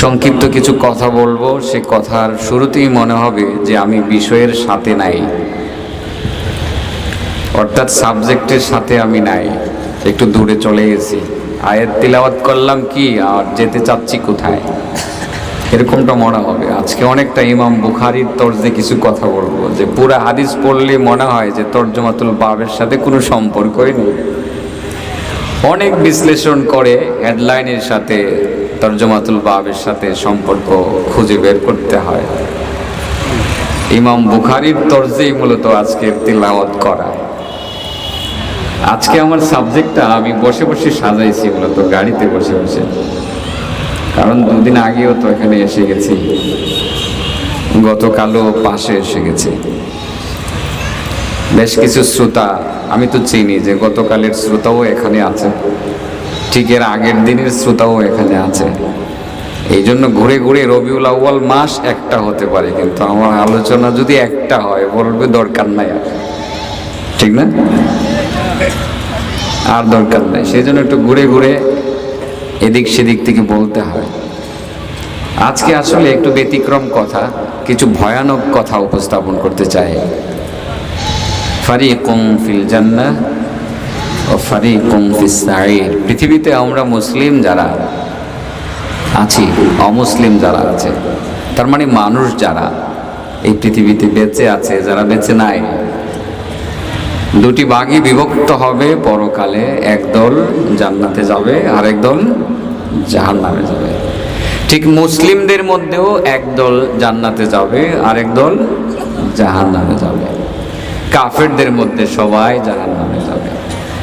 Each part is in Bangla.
সংক্ষিপ্ত কিছু কথা বলব। সে কথার শুরুতেই মনে হবে যে আমি বিষয়ের সাথে নাই। অর্থাৎ সাবজেক্টের সাথে আমি নাই। একটু দূরে চলে গেছি। আয়ের তিলাওয়াত করলাম কি আর যেতে চাচ্ছি কোথায়? এরকমটা মনে হবে। আজকে অনেকটা ইমাম বুখারির তর্জে কিছু কথা বলব। যে পুরো হাদিস পড়লে মনে হয় যে তর্জমাতুল বাবের সাথে কোনো সম্পর্কই নেই। অনেক বিশ্লেষণ করে হেডলাইনের সাথে তর্জমাতুল বাবের সাথে সম্পর্ক খুঁজে বের করতে হয়। ইমাম বুখারির তর্জেই মূলত আজকের তিলাওয়াত করা। আজকে আমার সাবজেক্টটা আমি বসে বসে সাজাইছি, মূলত গাড়িতে বসে বসে। কারণ দুদিন আগেও তো এখানে এসে গেছি। গতকালও পাশে এসে গেছি। বেশ কিছু শ্রোতা, আমি তো চিনি যে গতকালের শ্রোতাও এখানে আছে। ঠিক এর আগের দিনের শ্রোতাও এখানে আছে। এই জন্য ঘুরে ঘুরে রবিউল আউ্বাল মাস একটা হতে পারে, কিন্তু আমার আলোচনা যদি একটা হয়, বলবে দরকার নাই আর। ঠিক না? আর দরকার নাই, সেই জন্য একটু ঘুরে ঘুরে এদিক সেদিক থেকে বলতে হয়। আজকে আসলে একটু ব্যতিক্রম কথা, কিছু ভয়ানক কথা উপস্থাপন করতে চাই। ফারিকুম ফিল জান্নাহ পৃথিবীতে আমরা মুসলিম যারা আছি, অমুসলিম যারা আছে, তার মানে মানুষ যারা এই পৃথিবীতে বেঁচে আছে, যারা বেঁচে নাই, দুটি ভাগে বিভক্ত হবে পরকালে একদল জান্নাতে যাবে আর একদল জাহান্নামে যাবে। ঠিক মুসলিমদের মধ্যেও একদল জান্নাতে যাবে আর একদল জাহান্নামে যাবে। কাফেরদের মধ্যে সবাই জাহান্নামে যাবে।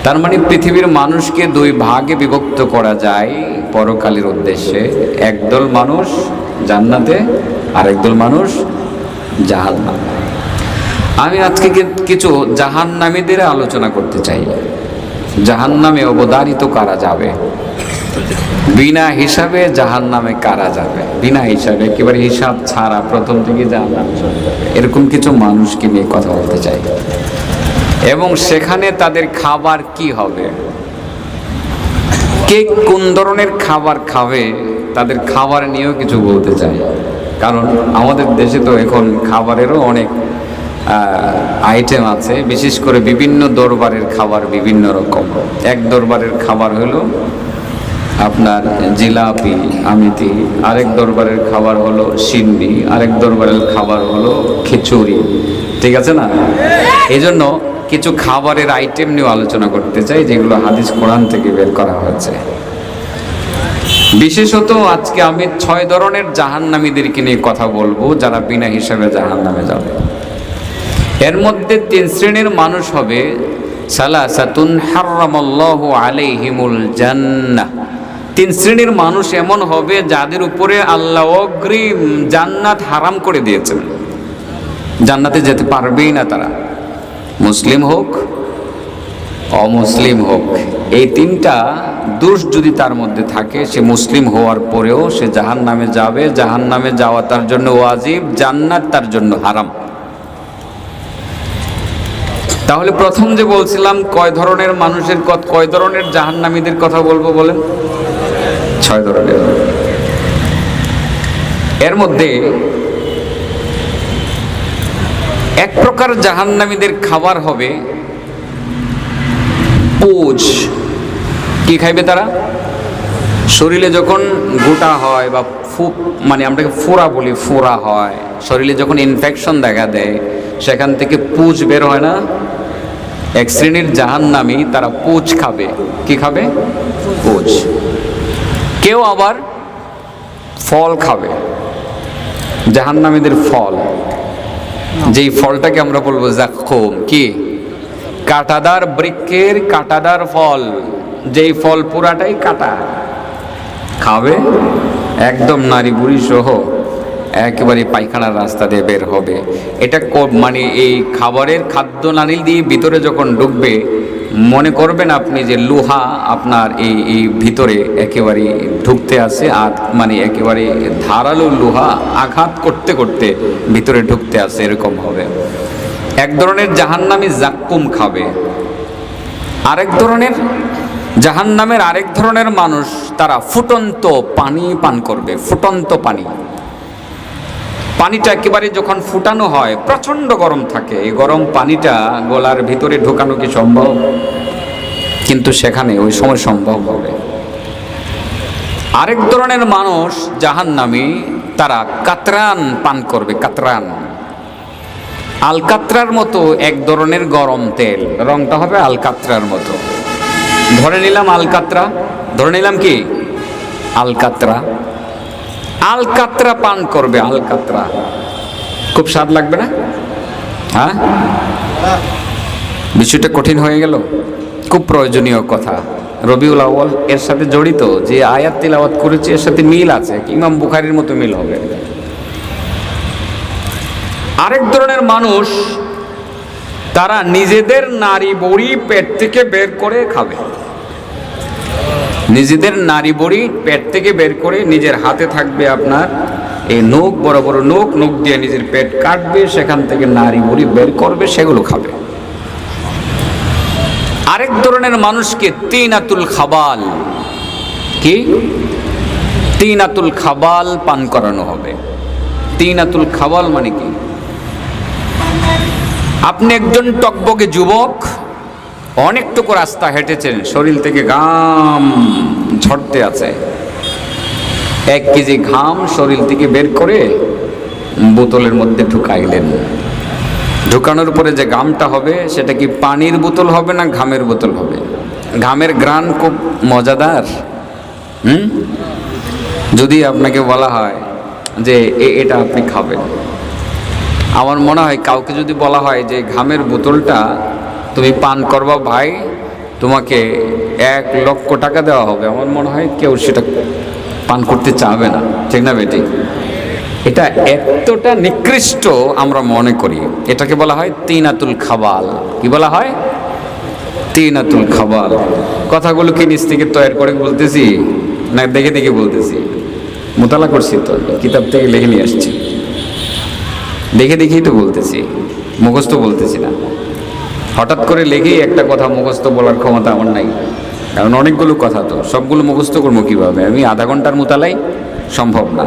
তার মানে পৃথিবীর মানুষকে দুই ভাগে বিভক্ত করা যায় পরকালের উদ্দেশ্যে। একদল মানুষ জান্নাতে আর একদল মানুষ জাহান্নামে। আমি আজকে কিছু জাহান্নামীদের আলোচনা করতে চাই। জাহান্নামে অবদারিত কারা যাবে? বিনা হিসাবে জাহান্নামে কারা যাবে? বিনা হিসাবে, একেবারে হিসাব ছাড়া প্রথম থেকে জাহান্নামে চলে যাবে। এরকম কিছু মানুষকে নিয়ে কথা বলতে চাই। এবং সেখানে তাদের খাবার কি হবে? কে কোন ধরনের খাবার খাবে? তাদের খাবার নিয়েও কিছু বলতে চাই। কারণ আমাদের দেশে তো এখন খাবারেরও অনেক আইটেম আছে। বিশেষ করে বিভিন্ন দরবারের খাবার বিভিন্ন রকম। এক দরবারের খাবার হলো আপনার জিলাপি আমিতি। আরেক দরবারের খাবার হলো সিন্নি। আরেক দরবারের খাবার হলো খিচুড়ি। ঠিক আছে না? এই জন্য কিছু খাবারের আইটেম নিয়ে আলোচনা করতে চাই, যেগুলো হাদিস কোরআন থেকে বের করা হয়েছে। বিশেষত আজকে আমি ছয় ধরনের জাহান্নামীদেরকে নিয়ে কথা বলব, যারা বিনা হিসাবে জাহান্নামে যাবে। এর মধ্যে তিন শ্রেণির মানুষ হবে জান্নাহ। তিন শ্রেণির মানুষ এমন হবে যাদের উপরে আল্লাহ অগ্রিম জান্নাত হারাম করে দিয়েছেন। জান্নাতে যেতে পারবেই না তারা। মুসলিম হোক, অমুসলিম হোক, এই তিনটা দোষ যদি তার মধ্যে থাকে, সে মুসলিম হওয়ার পরেও সে জাহান নামে যাবে। জাহান নামে যাওয়া তার জন্য ওয়াজিব, জান্নাত তার জন্য হারাম। তাহলে প্রথম যে বলছিলাম, কয় ধরনের মানুষের কয় ধরনের জাহান্নামীদের কথা বলব বলেন? ছয় ধরনের। এর মধ্যে এক প্রকার জাহান্নামীদের খাবার হবে পোজ কি খাইবে তারা? শরীরে যখন গোটা হয় বা ফু মানে আমরাকে ফোড়া বলি, ফোড়া হয়, শরীরে যখন ইনফেকশন দেখা দেয়, সেখান থেকে পুজ বের হয় না? এক শ্রেণির জাহান্নামী তারা পুজ খাবে। কি খাবে? পুজ। কেউ আবার ফল খাবে। জাহান্নামীদের ফল। যেই ফলটাকে আমরা বলব জাক্ষম, কি? কাটাদার বৃক্ষের কাটাদার ফল। যেই ফল পুরাটাই কাটা। খাবে? একদম নারী বুড়ি সহ একেবারে পায়খানার রাস্তা দিয়ে বের হবে। এটা মানে এই খাবারের খাদ্য নারী দিয়ে ভিতরে যখন ঢুকবে মনে করবেন আপনি যে লোহা আপনার এই এই ভিতরে একেবারে ঢুকতে আছে, আর মানে একেবারে ধারালো লোহা আঘাত করতে করতে ভিতরে ঢুকতে আছে, এরকম হবে। এক ধরনের জাহান্নামী জাক্কুম খাবে। আরেক ধরনের, জাহান্নামের আরেক ধরনের মানুষ তারা ফুটন্ত পানি পান করবে, ফুটন্ত পানি। পানিটা একেবারে যখন ফুটানো হয়, প্রচণ্ড গরম থাকে। এই গরম পানিটা গলার ভিতরে ঢোকানো কি সম্ভব? কিন্তু সেখানে ওই সময় সম্ভব হবে। আরেক ধরনের মানুষ জাহান নামে তারা কাতরান পান করবে, কাতরান। আলকাত্রার মতো এক ধরনের গরম তেল। রংটা হবে আলকাত্রার মতো। ধরে নিলাম আলকাত্রা। ধরে নিলাম কি? আলকাত্রা। আলকাত্রা পান করবে, আলকাত্রা। খুব স্বাদ লাগবে না? হ্যাঁ? বিষয়টা কঠিন হয়ে গেল। খুব প্রয়োজনীয় কথা। রবিউল আউ্ল এর সাথে জড়িত, যে আয়াত তিলাওয়াত করেছে, এর সাথে মিল আছে ইমাম বুখারির মতো মিল হবে। আরেক ধরনের মানুষ, তারা নিজেদের নারী বড়ি পেট থেকে বের করে খাবে। নিজেদের নারী বড়ি পেট থেকে বের করে নিজের হাতে থাকবে আপনার এই নখ, বড় বড় নখ নখ দিয়ে নিজের পেট কাটবে, সেখান থেকে নারী বড়ি বের করবে, সেগুলো খাবে। আরেক ধরনের মানুষকে তিনাতুল খাবাল, কি? তিনাতুল খাবাল পান করানো হবে। তিনাতুল খাবাল মানে কি? আপনি একজন টকবকে যুবক অনেকটুকু রাস্তা হেঁটেছেন, শরীর থেকে ঘাম ঝরতে আছে। এক কেজি ঘাম শরীর থেকে বের করে বোতলের মধ্যে ঢুকাইলেন। ঢুকানোর পরে যে ঘামটা হবে, সেটা কি পানির বোতল হবে না ঘামের বোতল হবে? ঘামের গ্রান খুব মজাদার, হুম? যদি আপনাকে বলা হয় যে এটা আপনি খাবেন। আমার মনে হয় কাউকে যদি বলা হয় যে ঘামের বোতলটা তুমি পান করবা ভাই, তোমাকে এক লক্ষ টাকা দেওয়া হবে। আমার মনে হয় কেউ সেটা পান করতে চাবে না। ঠিক না বেটি? এটা এতটা নিকৃষ্ট আমরা মনে করি। এটাকে বলা হয় তিনাতুল খাবাল। কি বলা হয়? তিনাতুল খাবাল। কথাগুলো কি নিজ থেকে তৈরি করে বলতেছি? না, দেখে দেখে বলতেছি? মোতালা করছি তো, কিতাব থেকে লিখে নিয়ে আসছি। দেখে দেখেই তো বলতেছি। মুখস্থ বলতেছি না। হঠাৎ করে লেগেই একটা কথা মুখস্থ বলার ক্ষমতা আমার নাই। কারণ অনেকগুলো কথা তো, সবগুলো মুখস্থ করব কীভাবে? আমি আধা ঘণ্টার মোতালাই সম্ভব না।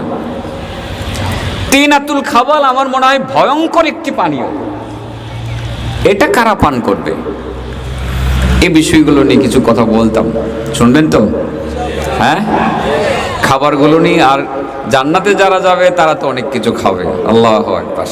তিন আতুল খাবাল আমার মনে হয় ভয়ঙ্কর একটি পানীয়। এটা কারা পান করবে? এই বিষয়গুলো নিয়ে কিছু কথা বলতাম। শুনবেন তো? হ্যাঁ? খাবারগুলো নিয়ে আর জান্নাতে যারা যাবে, তারা তো অনেক কিছু খাবে। আল্লাহ একবার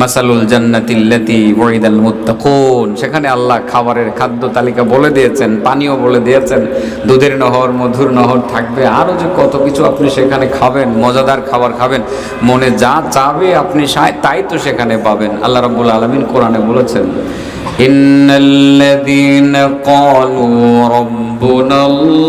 মাসালুল জান্নাতিল্লাতি ওয়াইদাল মুত্তাকুন। সেখানে আল্লাহ খাবারের খাদ্য তালিকা বলে দিয়েছেন, পানীয় বলে দিয়েছেন। দুধের নহর, মধুর নহর থাকবে। আরও যে কত কিছু আপনি সেখানে খাবেন, মজাদার খাবার খাবেন, মনে যা চাবে আপনি তাই তো সেখানে পাবেন। আল্লাহ রাব্বুল আলামিন কোরআনে বলেছেন, ইন্নাল্লাযীনা ক্বালু রাব্বুনাল্লাহ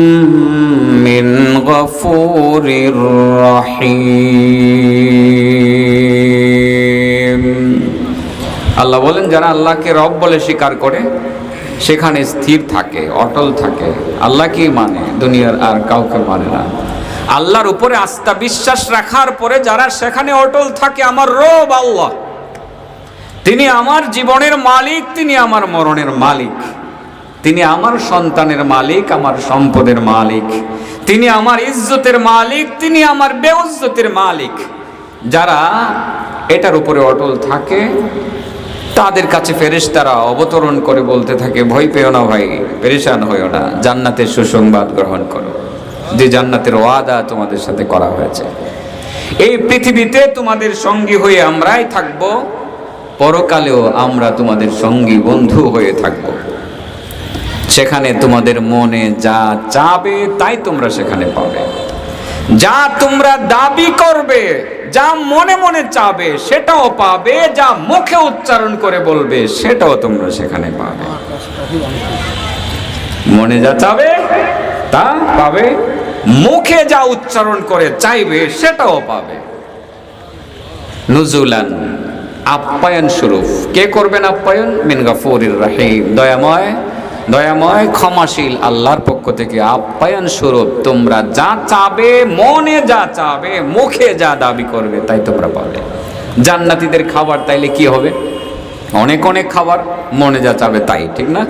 من غفور رحيم আল্লাহ বলেন যারা আল্লাহকে রব বলে স্বীকার করে সেখানে স্থির থাকে অটল থাকে আল্লাহ কি মানে দুনিয়ার আর কাউকে মানে না আল্লাহর উপরে আস্থা বিশ্বাস রাখার পরে যারা সেখানে অটল থাকে আমার রব আল্লাহ তিনি আমার জীবনের মালিক তিনি আমার মরণের মালিক তিনি আমার সন্তানের মালিক আমার সম্পদের মালিক তিনি আমার ইজ্জতের মালিক, তিনি আমার বেউজ্জতের মালিক। যারা এটার উপরে অটল থাকে, তাদের কাছে ফেরেশতারা অবতরণ করে বলতে থাকে, ভয় পেও না ভাই, পেরেশান হইও না, জান্নাতের সুসংবাদ গ্রহণ করো। যে জান্নাতের ওয়াদা তোমাদের সাথে করা হয়েছে। এই পৃথিবীতে তোমাদের সঙ্গী হয়ে আমরাই থাকব, পরকালেও আমরা তোমাদের সঙ্গী বন্ধু হয়ে থাকব। সেখানে তোমাদের মনে যা চাবে তাই তোমরা সেখানে পাবে। যা তোমরা দাবি করবে, যা মনে মনে চাবে, সেটাও পাবে, যা মুখে উচ্চারণ করে বলবে, সেটাও তোমরা সেখানে পাবে। মনে যা চাবে, তা পাবে, মুখে যা উচ্চারণ করে চাইবে, সেটাও পাবে। নুজুলান আপ্যায়ন স্বরূপ। কে করবেন আপ্যায়ন? মিন গাফুরির রাহিম। দয়াময় দয়াময় ক্ষমাশীল আল্লাহর পক্ষ থেকে আপ্যায়ন স্বরূপ, তোমরা যা চাবে, মনে যা চাবে, মুখে যা দাবি করবে, তাই তোমরা পাবে। জান্নাতীদের খাবার তাইলে কি হবে? অনেক অনেক খাবার, মনে যা চাবে তাই, ঠিক না?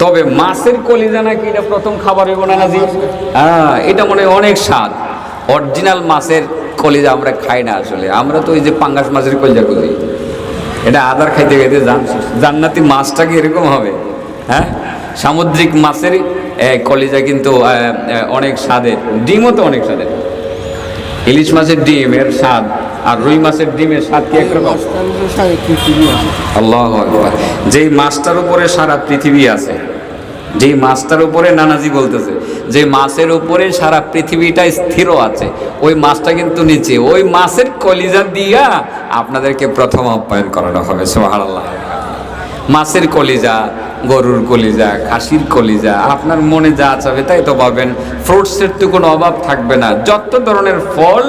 তবে মাছের কলিজা নাকি এটা প্রথম খাবার হইব না নাজি? হ্যাঁ এটা মনে অনেক স্বাদ। অরিজিনাল মাছের কলিজা আমরা খাই না আসলে। আমরা তো ওই যে পাঙ্গাস মাছের কলিজা করি এটা আদার খাইতে খাইতে জান জান্নাতি মাছটা কি এরকম হবে? হ্যাঁ? সামুদ্রিক মাছের কলিজা কিন্তু অনেক স্বাদের, ডিমও তো অনেক স্বাদের। ইলিশ মাছের ডিম, এর স্বাদ, আর রুই মাছের ডিমের স্বাদ কি একরকম? আল্লাহ যেই মাছটার উপরে সারা পৃথিবী আছে, যেই মাছটার উপরে নানাজি বলতেছে, যে মাছের উপরে সারা পৃথিবীটা স্থির আছে, ওই মাছটা কিন্তু নিচে, ওই মাছের কলিজা দিয়া আপনাদেরকে প্রথম আপ্যায়ন করানো হবে সোহারাল্লাহ মাছের কলিজা গরুর কলিজা খাসির কলিজা আপনার মনে যা চাবে তাই তো পাবেন। ফ্রুটসের তো কোনো অভাব থাকবে না। যত ধরনের ফল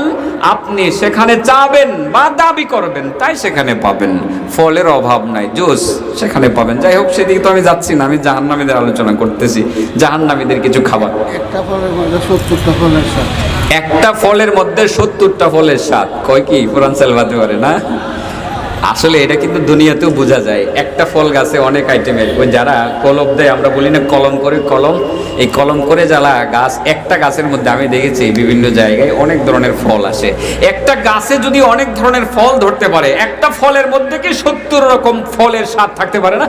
আপনি সেখানে চাবেন বা দাবি করবেন তাই সেখানে পাবেন। ফলের অভাব নাই জুস সেখানে পাবেন। যাই হোক সেদিকে তো আমি যাচ্ছি না আমি জাহান্নামীদের আলোচনা করতেছি। জাহান্নামীদের কিছু খাবার। একটা ফলের মধ্যে সত্তরটা ফলের স্বাদ। একটা ফলের মধ্যে সত্তরটা ফলের স্বাদ। কয় কি? কোরআন চালবাতে পারে না? আসলে এটা কিন্তু দুনিয়াতেও বোঝা যায়। একটা ফল গাছে অনেক আইটেমের ওই যারা কলম দেয়, আমরা বলি না কলম করে কলম। এই কলম করে জ্বালা গাছ, একটা গাছের মধ্যে আমি দেখেছি বিভিন্ন জায়গায় অনেক ধরনের ফল আসে। একটা গাছে যদি অনেক ধরনের ফল ধরতে পারে, একটা ফলের মধ্যে কি সত্তর রকম ফলের স্বাদ থাকতে পারে না?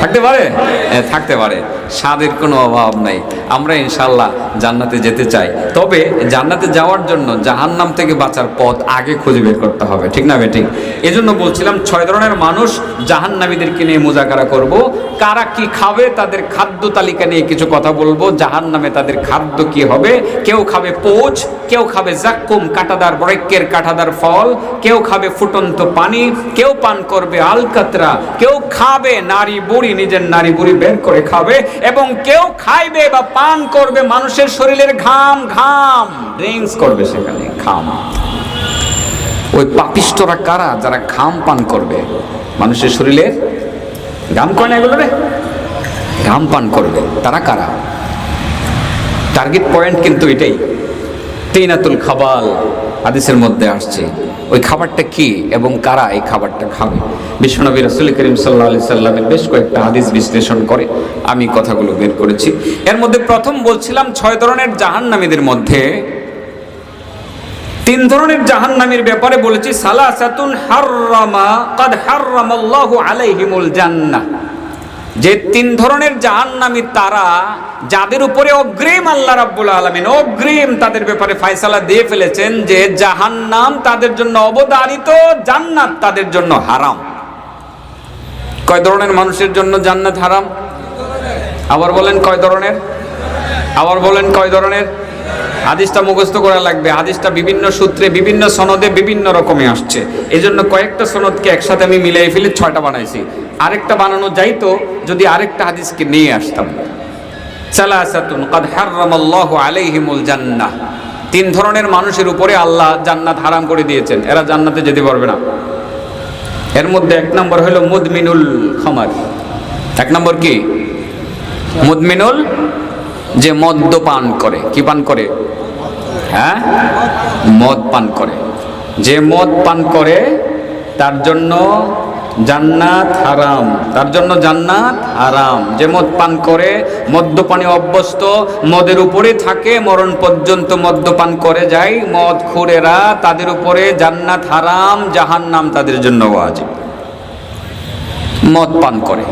থাকতে পারে? হ্যাঁ, থাকতে পারে। স্বাদের কোনো অভাব নাই। আমরা ইনশাল্লাহ জান্নাতে যেতে চাই। তবে জান্নাতে যাওয়ার জন্য জাহান্নাম থেকে বাঁচার পথ আগে খুঁজে বের করতে হবে। ঠিক না বেঠিক? এজন্য বলছিলাম ছয় ধরনের মানুষ জাহান্নামীদেরকে নিয়ে মোজাকারা করব। কারা কি খাবে তাদের খাদ্য তালিকা নিয়ে কিছু কথা বলব। জাহান্নামে তাদের খাদ্য কি হবে? কেউ খাবে পোচ কেউ খাবে জাক্কুম কাটাদার বরেক্যের কাটাদার ফল কেউ খাবে ফুটন্ত পানি কেউ পান করবে আলকাতরা কেউ খাবে নারী বুড়ি নিজের নারী বুড়ি বের করে খাবে এবং কেউ খাইবে বা পান করবে মানুষের শরীরের ঘাম ঘাম। ড্রিঙ্কস করবে সেখানে, ঘাম। ওই পাপিষ্টরা কারা যারা ঘাম পান করবে? মানুষের শরীরের ঘাম কয় না এগুলো রে ঘাম পান করবে। তারা কারা? টার্গেট পয়েন্ট কিন্তু এটাই। তিনাতুল খাবাল। হাদিসের মধ্যে আসছে, ওই খাবারটা কি এবং কারা এই খাবারটা খাবে? বিশ্বনবী রসুল করিম সাল্লা আলি সাল্লামের বেশ কয়েকটা হাদিস বিশ্লেষণ করে আমি কথাগুলো বের করেছি। এর মধ্যে প্রথম বলছিলাম ছয় ধরনের জাহান্নামীদের মধ্যে, তিন ধরনের জাহান্নামীর ব্যাপারে বলেছি, সালাসাতুন হাররামা, কাদ হাররামাল্লাহু আলাইহিমুল জান্নাহ। যে তিন ধরনের জাহান্নামী তারা, যাদের উপরে অগ্রিম আল্লাহ রাব্বুল আলামিন, অগ্রিম তাদের ব্যাপারে ফয়সালা দিয়ে ফেলেছেন যে জাহান্নাম তাদের জন্য অবধারিত জান্নাত তাদের জন্য হারাম। কয় ধরনের মানুষের জন্য জান্নাত হারাম? আবার বলেন কয় ধরনের? আবার বলেন কয় ধরনের? হাদিসটা মুখস্থ করা লাগবে। হাদিসটা বিভিন্ন সূত্রে, বিভিন্ন সনদে বিভিন্ন রকমে আসছে। এই জন্য কয়েকটা সনদকে একসাথে আমি মিলাই ফেলে ছয়টা বানাইছি। আরেকটা বানানো যাইতো, যদি আরেকটা হাদিসকে নিয়ে আসতাম। সালাসাতুন, কাদ হাররামাল্লাহু আলাইহিমুল জান্নাহ। তিন ধরনের মানুষের উপরে আল্লাহ জান্নাত হারাম করে দিয়েছেন। এরা জান্নাতে যেতে পারবে না। এর মধ্যে এক নম্বর হলো মুদমিনুল খামার। এক নম্বর কি? মুদমিনুল যে মদ্য পান করে। কি পান করে? হ্যাঁ? মদ পান করে। যে মদ পান করে, তার জন্য জান্নাত হারাম। তার জন্য জান্নাত হারাম। যে মদ পান করে, মদ্যপানে অভ্যস্ত, মদের উপরে থাকে, মরণ পর্যন্ত মদ্যপান করে যায়। মদ খুরেরা তাদের উপরে জান্নাত হারাম, জাহান্নাম তাদের জন্য ওয়াজিব। মদ পান করে।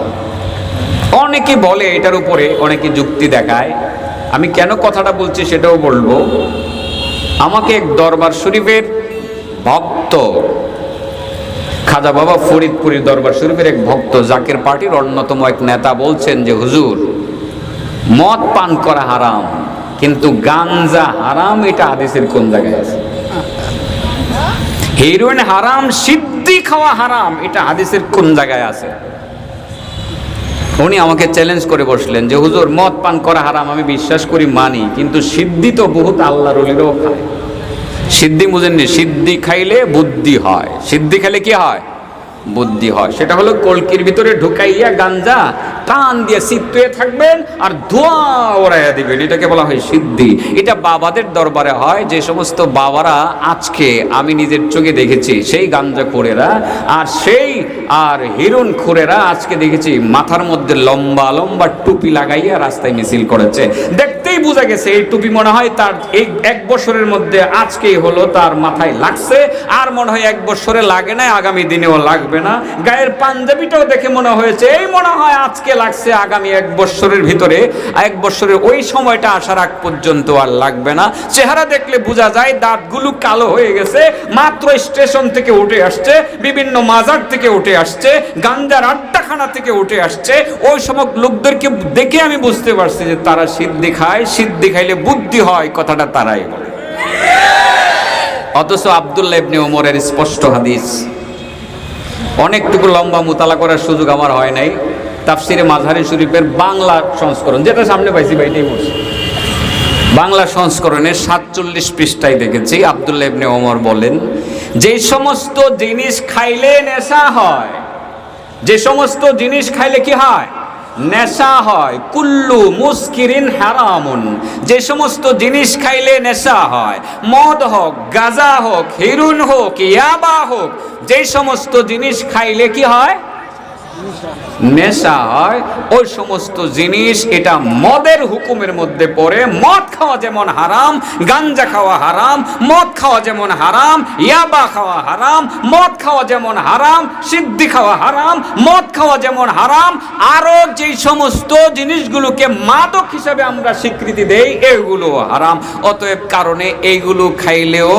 অনেকে বলে এটার উপরে অনেকে যুক্তি দেখায়। আমি কেন কথাটা বলছি সেটাও বলব। আমাকে এক দরবার শরীফের ভক্ত খাজা বাবা ফরিদপুরের দরবার শরীফের এক ভক্ত জাকের পার্টির অন্যতম এক নেতা বলছেন যে হুজুর মদ পান করা হারাম কিন্তু গাঞ্জা হারাম এটা হাদিসের কোন জায়গায় আছে? হিরোইন হারাম সিদ্ধি খাওয়া হারাম এটা হাদিসের কোন জায়গায় আছে? উনি আমাকে চ্যালেঞ্জ করে বসলেন যে, হুজুর, মদ পান করা হারাম, আমি বিশ্বাস করি, মানি, কিন্তু সিদ্ধি তো বহুত আল্লাহ অলিরও খায়। সিদ্ধি বুঝেননি, সিদ্ধি খাইলে বুদ্ধি হয়। সিদ্ধি খাইলে কি হয়? বুদ্ধি হয়। সেটা হলো কলকির ভিতরে ঢুকাইয়া গাঞ্জা টান দিয়ে সিদ্ধয়ে থাকবেন আর ধোঁয়া ওড়াইয়া দিবেন। এটাকে বলা হয় সিদ্ধি। এটা বাবাদের দরবারে হয়। যে সমস্ত বাবারা আজকে আমি নিজের চোখে দেখেছি, সেই গাঞ্জা খুরেরা আর সেই আর হিরণ খুরেরা আজকে দেখেছি মাথার মধ্যে লম্বা লম্বা টুপি লাগাইয়া রাস্তায় মিছিল করেছে। বোঝা গেছে, এই টুপি মনে হয় তার এই এক বছরের মধ্যে আজকেই হলো তার মাথায় লাগছে। আর মনে হয় এক বছরে লাগে না আগামী দিনেও লাগবে না। গায়ের পাঞ্জাবিটাও দেখে মনে হয়েছে, এই মনে হয় আজকে লাগছে, আগামী এক বছরের ভিতরে। এক বছরের ওই সময়টা আসার আগ পর্যন্ত আর লাগবে না। চেহারা দেখলে বোঝা যায়, দাঁতগুলো কালো হয়ে গেছে, মাত্র স্টেশন থেকে উঠে আসছে, বিভিন্ন মাজার থেকে উঠে আসছে গাঞ্জার আড্ডাখানা থেকে উঠে আসছে। ওই সময় লোকদেরকে দেখে আমি বুঝতে পারছি যে তারা সিদ্ধি খায় সিদ্ধি খাইলে বুদ্ধি হয়, কথাটা তারাই বলে। অথচ আবদুল্লাহ ইবনে ওমরের স্পষ্ট হাদিস। অনেকটুকু লম্বা মোতালা করার সুযোগ আমার হয় নাই। তাফসিরে মাঝারি শরীফের বাংলা সংস্করণ, যেটা সামনে পাইছি বা এটাই বলছি। বাংলা সংস্করণের সাতচল্লিশ পৃষ্ঠায় দেখেছি, আবদুল্লাহ ইবনে ওমর বলেন, যে সমস্ত জিনিস খাইলে নেশা হয়, যে সমস্ত জিনিস খাইলে কি হয়? নেশা হয়, কুল্লু মুস্কিরিন হারামুন। যে সমস্ত জিনিস খাইলে নেশা হয়, মদ হোক, গাজা হোক, হিরুন হোক, ইয়াবা হোক, যে সমস্ত জিনিস খাইলে কি হয়? নেশা হয়, ওই সমস্ত জিনিস এটা মদের হুকুমের মধ্যে পড়ে। মদ খাওয়া যেমন হারাম, গাঞ্জা খাওয়া হারাম, মদ খাওয়া যেমন হারাম, ইয়াবা খাওয়া হারাম, মদ খাওয়া যেমন হারাম, সিদ্ধি খাওয়া হারাম, মদ খাওয়া যেমন হারাম, আরও যে সমস্ত জিনিসগুলোকে মাদক হিসাবে আমরা স্বীকৃতি দেই এগুলো হারাম। অতএব কারণে এইগুলো খাইলেও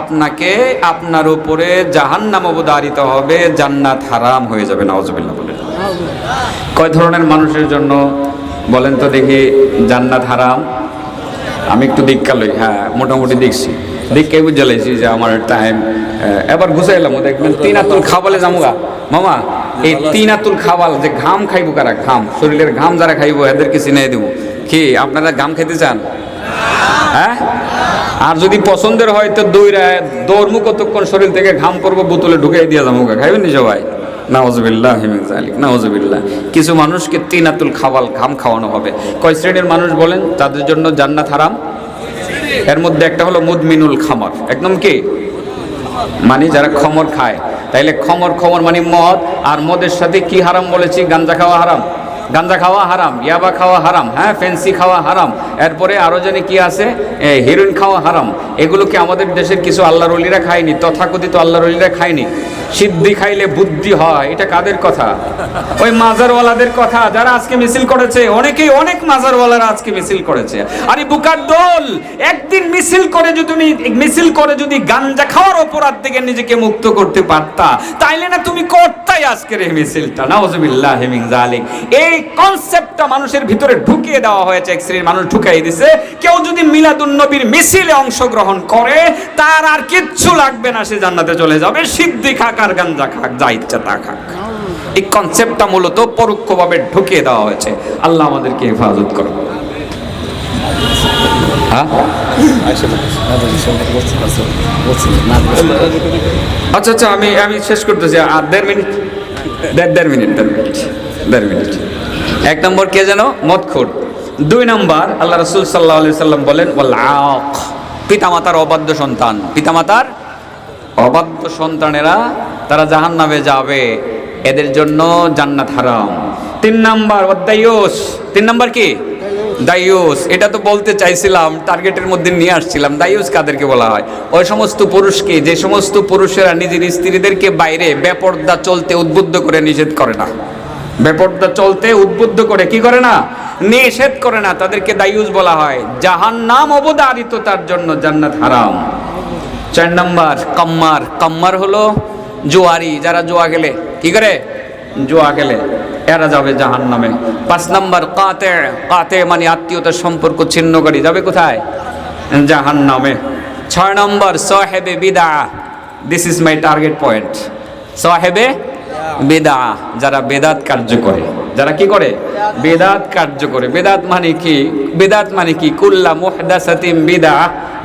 আপনাকে আপনার উপরে জাহান্নাম অবদারিত হবে, জান্নাত হারাম হয়ে যাবে নওয়াজবিল্লাহ বলে। কয় ধরনের মানুষের জন্য বলেন তো দেখি জান্নাত হারাম? আমি একটু দীক্ষা লই হ্যাঁ মোটামুটি দেখছি। দীক্ষাই বুঝে লাইছি যে আমার টাইম এবার এলাম, দেখবেন তিন আতুল খাবালে জামুগা মামা, এই তিন আতুল খাবাল যে ঘাম খাইবো কারা? ঘাম, শরীরের ঘাম যারা খাইবো, এদেরকে চিনাই দেবো। কি, আপনারা ঘাম খেতে চান? হ্যাঁ? আর যদি পছন্দের হয় তো দৌড়া দৌড়মু কতক্ষণ শরীর থেকে ঘাম করব, বোতলে ঢুকাই দিয়ে যাব খাইবেন নি সবাই? নাওজবিল্লাহ কিছু মানুষকে তিনাতুল খাওয়াল ঘাম খাওয়ানো হবে। কয় শ্রেণির মানুষ বলেন? তাদের জন্য জান্নাত হারাম। এর মধ্যে একটা হলো মুদমিনুল খামর। একদম কি? মানে যারা খমর খায়। তাইলে খমর খমর মানে মদ। আর মদের সাথে কি হারাম বলেছি? গাঞ্জা খাওয়া হারাম? গাঞ্জা খাওয়া হারাম ইয়াবা খাওয়া হারাম হ্যাঁ ফেন্সি খাওয়া হারাম, এরপরে আরও জানি কি আছে? হিরোইন খাওয়া হারাম। এগুলোকে আমাদের দেশের কিছু আল্লাহর অলিরা খায়নি? তথাকথিত আল্লাহর অলিরা খায়নি? সিদ্ধি খাইলে বুদ্ধি হয়, এটা কাদের কথা? ওই মাজারওয়ালাদের কথা, যারা আজকে মিছিল করেছে, অনেকেই অনেক মাজারওয়ালারা আজকে মিছিল করেছে। আরে বুকার দোল, একদিন মিছিল করে যদি তুমি, মিছিল করে যদি গাঞ্জা খাওয়ার অপরাধ থেকে নিজেকে মুক্ত করতে পারতা, তাইলে না তুমি করতাই আজকের এই মিছিলটা, নাউজুবিল্লাহ মিন জালিক এই কনসেপ্টটা মানুষের ভিতরে ঢুকিয়ে দেওয়া হয়েছে, এক শ্রেণির মানুষ ঢুকাই দিছে। কেউ যদি মিলাদুন নবীর মিছিলে অংশগ্রহণ করে, তার আর কিচ্ছু লাগবে না, সে জান্নাতে চলে যাবে। সিদ্ধি খাক আর গাঞ্জা খাক, যা ইচ্ছা তা খাক। এই কনসেপ্টটা মূলত পরোক্ষভাবে ঢুকিয়ে দেওয়া হয়েছে। আল্লাহ আমাদেরকে হেফাজত করো হ্যাঁ? আচ্ছা আচ্ছা আমি আমি শেষ করতেছি। আর দেড় মিনিট দেড় দেড় মিনিট দেড় মিনিট দেড় মিনিট। এক নম্বর কে যেন? মদখোর। দুই নম্বর, আল্লাহ রসুল সাল্লাহ আলি সাল্লাম বলেন ওয়াল্লাক পিতামাতার অবাধ্য সন্তান। পিতামাতার অবাধ্য সন্তানেরা, তারা জাহান নামে যাবে। এদের জন্য জান্নাত হারাম। তিন নাম্বার অধ্যায়স তিন নাম্বার কি? দায়ুস, এটা তো বলতে চাইছিলাম টার্গেটের মধ্যে নিয়ে আসছিলাম। দায়ুস কাদেরকে বলা হয়? ওই সমস্ত পুরুষকে যে সমস্ত পুরুষেরা নিজের স্ত্রীদেরকে বাইরে বেপর্দা চলতে উদ্বুদ্ধ করে নিষেধ করে না? বেপর্দা চলতে উদ্বুদ্ধ করে কি করে না? নিষেধ করে না, তাদেরকে দায়ুজ বলা হয়। জাহান নাম অবদারিত তার জন্য জান্নাত হারাম। চার নম্বর, কাম্মার। কাম্মার হলো জুয়ারি, যারা জুয়া খেলে। কি করে? জুয়া খেলে। এরা যাবে জাহান নামে পাঁচ নম্বর, কাতে কাতে মানে আত্মীয়তার সম্পর্ক ছিন্নকারী, যাবে কোথায়? জাহান নামে ছয় নম্বর, সাহেবে বিদা this is my target point সাহেবে বেদা যারা বেদাত কার্য করে। যারা কি করে? বেদাত কার্য করে। বেদাত মানে কি? বেদাত মানে কি? কুল্লা মুহদাসাতিম বিদা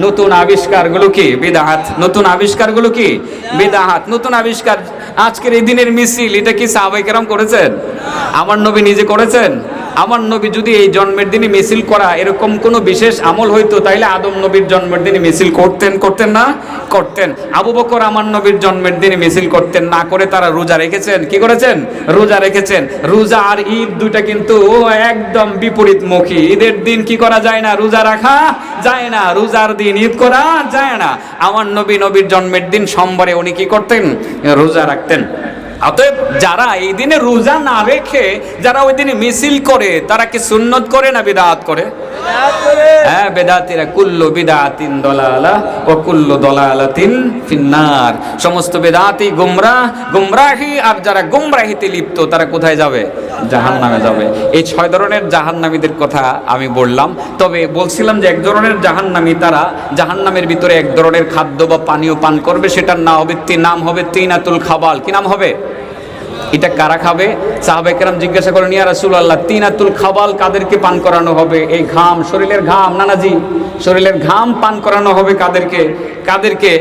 নতুন আবিষ্কারগুলো কি? বিদাহাত নতুন আবিষ্কারগুলো কি? বিদাহাত নতুন আবিষ্কার। আজকের এই দিনের মিছিল, এটা কি সাহাবাই কেরাম করেছেন? আমার নবী নিজে করেছেন? আমার নবী যদি এই জন্মের দিনে মিছিল করা এরকম কোনো বিশেষ আমল হইতো, তাইলে আদম নবীর জন্মের দিনে মিছিল করতেন করতেন না? করতেন। আবু বকর আমার নবীর জন্মের দিনে মিছিল করতেন, না করে তারা রোজা রেখেছেন। কি করেছেন? রোজা রেখেছেন। রোজা আর ঈদ দুইটা কিন্তু একদম বিপরীতমুখী। ঈদের দিন কি করা যায় না? রোজা রাখা যায় না। রোজার দিন ঈদ করা যায় না। আমার নবী নবীর জন্মের দিন সোমবারে উনি কি করতেন? রোজা রাখতেন। অতএব যারা এই দিনে রোজা না রেখে, যারা ওই দিনে মিছিল করে, তারা কি সুন্নত করে না বিদাত করে? হ্যাঁ বেদাতিরা বিদাতিন দলালা ও দলালাতিন ফিন্নার। সমস্ত বেদাতি গুমরাহ গুমরাহি, আর যারা গুমরাহিতে লিপ্ত, তারা কোথায় যাবে? জাহান নামে যাবে। এই ছয় ধরনের জাহান্নামীদের কথা আমি বললাম। তবে বলছিলাম যে এক ধরনের জাহান্নামী তারা জাহান্নামের ভিতরে এক ধরনের খাদ্য বা পানীয় পান করবে, সেটার না হবে নাম হবে তিনাতুল খাবাল। কি নাম হবে? এটা কারা খাবে? সাহাবেকেরাম জিজ্ঞাসা করেন ইয়া রাসূলুল্লাহ, তিনাতুল খাবাল কাদেরকে পান করানো হবে? এই ঘাম, শরীরের ঘাম, নানাজি, শরীরের ঘাম পান করানো হবে কাদেরকে? কাদেরকে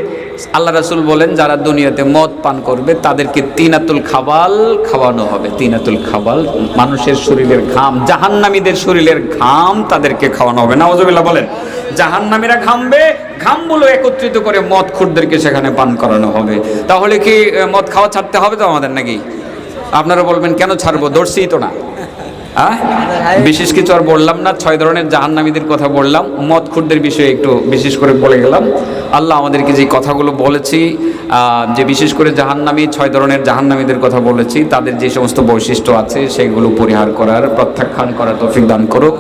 আল্লাহ রাসুল বলেন, যারা দুনিয়াতে মদ পান করবে, তাদেরকে তিনাতুল খাবাল খাওয়ানো হবে। তিনাতুল খাবাল, মানুষের শরীরের ঘাম, জাহান্নামীদের শরীরের ঘাম তাদেরকে খাওয়ানো হবে। নাউজুবিল্লাহ বলেন, জাহান্নামীরা ঘামবে, ঘামগুলো একত্রিত করে মদ খুরদেরকে সেখানে পান করানো হবে। তাহলে কি মদ খাওয়া ছাড়তে হবে তো আমাদের নাকি? আপনারা বলবেন, কেন ছাড়বো? দর্শি তো না। বিশেষ কিছু আর বললাম না, ছয় ধরনের জাহান্নামীদের কথা বললাম। মদ খুদ্দের বিষয়ে একটু বিশেষ করে বলে গেলাম। আল্লাহ আমাদেরকে যে কথাগুলো বলেছি যে বিশেষ করে জাহান্নামী, ছয় ধরনের জাহান্নামীদের কথা বলেছি, তাদের যে সমস্ত বৈশিষ্ট্য আছে, সেগুলো পরিহার করার, প্রত্যাখ্যান করার তৌফিক দান করুক।